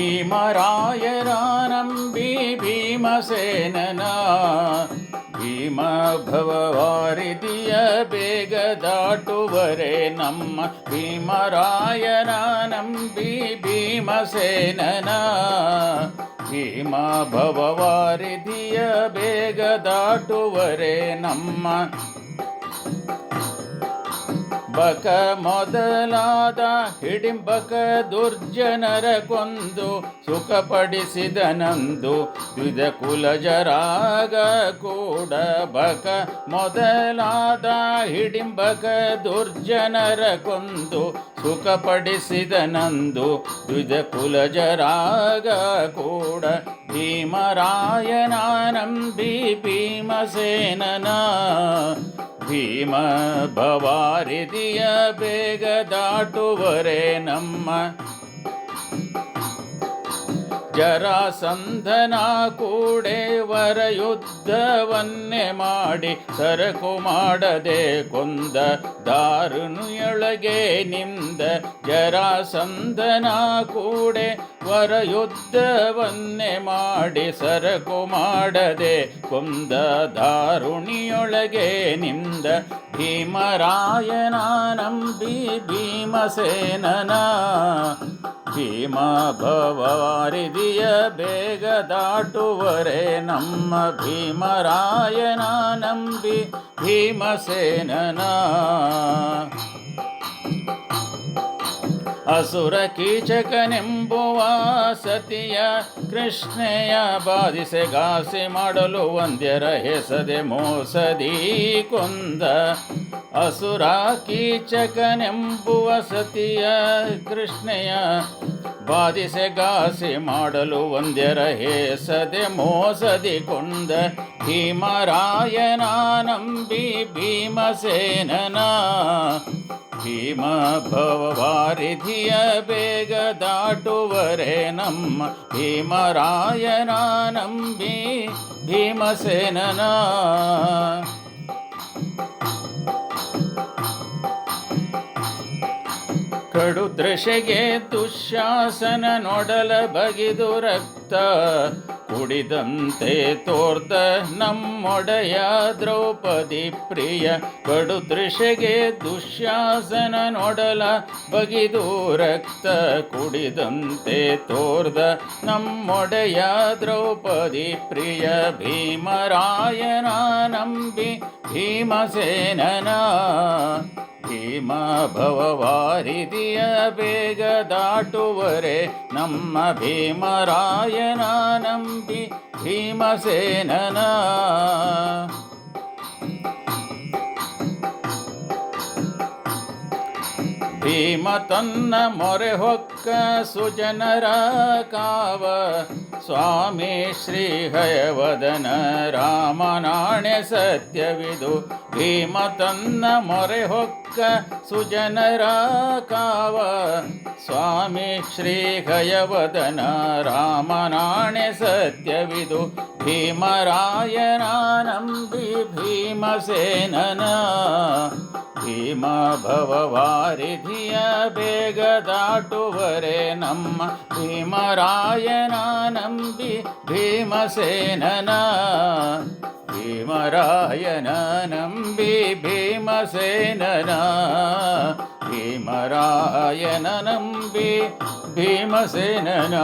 ಭೀಮರಾಯರ ನಂಬಿ ಭೀಮಸೇನನ ಭೀಮ ಭವವಾರಿದಿಯ ಬೇಗ ದಾಟುವರೆ ನಮ್ಮ ಭೀಮರಾಯನ ನಂಬಿ ಭೀಮಸೇನನ ಭೀಮ ಭವವಾರಿದಿಯ ಬೇಗ ದಾಟುವರೆ ನಮ್ಮ ಬಕ ಮೊದಲಾದ ಹಿಡಿಂಬಕ ದುರ್ಜನರ ಕೊಂದು ಸುಖಪಡಿಸಿದನಂದು ದ್ವಿಧ ಕುಲಜರಾಗ ಕೂಡ ಬಕ ಮೊದಲಾದ ಹಿಡಿಂಬಕ ದುರ್ಜನರ ಕೊಂದು ಸುಖಪಡಿಸಿದನಂದು ದ್ವಿಧ ಕುಲಜರಾಗ ಕೂಡ ಭೀಮರಾಯನ ನಂಬಿ ಭೀಮಸೇನನ ಭೀಮ ಭವಾರಿದಿಯ ಬೇಗ ದಾಟುವರೆ ನಮ್ಮ ಜರಾಸಂಧನ ಕೂಡೇವರ ಯುದ್ಧವನ್ನೇ ಮಾಡಿ ಸರಕು ಮಾಡದೆ ಕೊಂದ ದಾರುಣಿಯೊಳಗೆ ನಿಂದ ಜರಾಸಂಧನ ಕೂಡೆ ವರ ಯುದ್ಧವನ್ನೇ ಮಾಡಿ ಸರಕು ಮಾಡದೆ ಕೊಂದ ದಾರುಣಿಯೊಳಗೆ ನಿಂದ ಭೀಮರಾಯನ ನಂಬಿ ಭೀಮಸೇನನ ಭೀಮ ಭವಾರಿದಿಯ ಬೇಗ ದಾಟುವರೆ ನಮ್ಮ ಭೀಮರಾಯನ ನಂಬಿ ಭೀಮಸೇನನ ಅಸುರ ಕೀಚಕನೆಂಬುವ ಸತಿಯ ಕೃಷ್ಣೆಯ ಬಾಧಿಸೆ ಘಾಸಿ ಮಾಡಲು ಒಂದ್ಯರ ಹೆಸದೆ ಮೋಸದಿ ಕೊಂದ. ಅಸುರ ಕೀಚಕನೆಂಬುವ ಸತಿಯ ಕೃಷ್ಣೆಯ ಬಾಧಿಸೆ ಘಾಸಿ ಮಾಡಲು ಒಂದ್ಯರ ಹೇಸದೆ ಮೋಸದಿ ಕೊಂದ. ಭೀಮರಾಯನ ನಂಬಿ ಭೀಮಸೇನನ ಭೀಮ ಭವಾರಿಧಿಯ ಬೇಗ ದಾಟುವರೆ ನಮ್ಮ ಭೀಮರಾಯನ ನಂಬಿ ಭೀಮಸೇನನ. ಕಡು ದೃಶೆಗೆ ದುಶ್ಯಾಸನ ನೋಡಲ ಬಗಿದು ರಕ್ತ ಕುಡಿದಂತೆ ತೋರ್ದ ನಮ್ಮೊಡೆಯ ದ್ರೌಪದಿ ಪ್ರಿಯ. ಕಡು ದೃಶೆಗೆ ದುಶ್ಯಾಸನ ನೋಡಲ, ಬಗಿದು ರಕ್ತ ಕುಡಿದಂತೆ ತೋರ್ದ ನಮ್ಮೊಡೆಯ ದ್ರೌಪದಿ ಪ್ರಿಯ. ಭೀಮರಾಯನ ನಂಬಿ ಭೀಮಸೇನನ ಭೀಮ ಭವವಾರಿದಿಯ ಬೇಗ ದಾಟುವರೆ ನಮ್ಮ ಭೀಮರಾಯನ ನಂಬಿ ಭೀಮಸೇನನ. ಭೀಮ ತನ್ನ ಮೊರೆ ಹೊಕ್ಕ ಸುಜನರ ಕಾವ. ಸ್ವಾಮಿ ಶ್ರೀ ಹಯವದನ ರಾಮನಾಣೆ ಸತ್ಯವಿದು. ಭೀಮ ತನ್ನ ಮೊರೆ ಹೊಕ್ಕ ಸುಜನರ ಕಾವ. ಸ್ವಾಮಿ ಶ್ರೀ ಹಯವದನ ರಾಮನಾಣೆ ಸತ್ಯವಿದು. ಭೀಮರಾಯನ ನಂಬಿ ಭೀಮಸೇನನ. ಭೀಮ ಭವವಾರಿಧಿಯ ಬೇಗ ದಾಟುವರೆ ನಮ್ಮ ಭೀಮರಾಯನ ನಂಬಿ ಭೀಮಸೇನನ. ಭೀಮರಾಯನ ನಂಬಿ ಭೀಮಸೇನನ. ಭೀಮರಾಯನ ನಂಬಿ ಭೀಮಸೇನನ.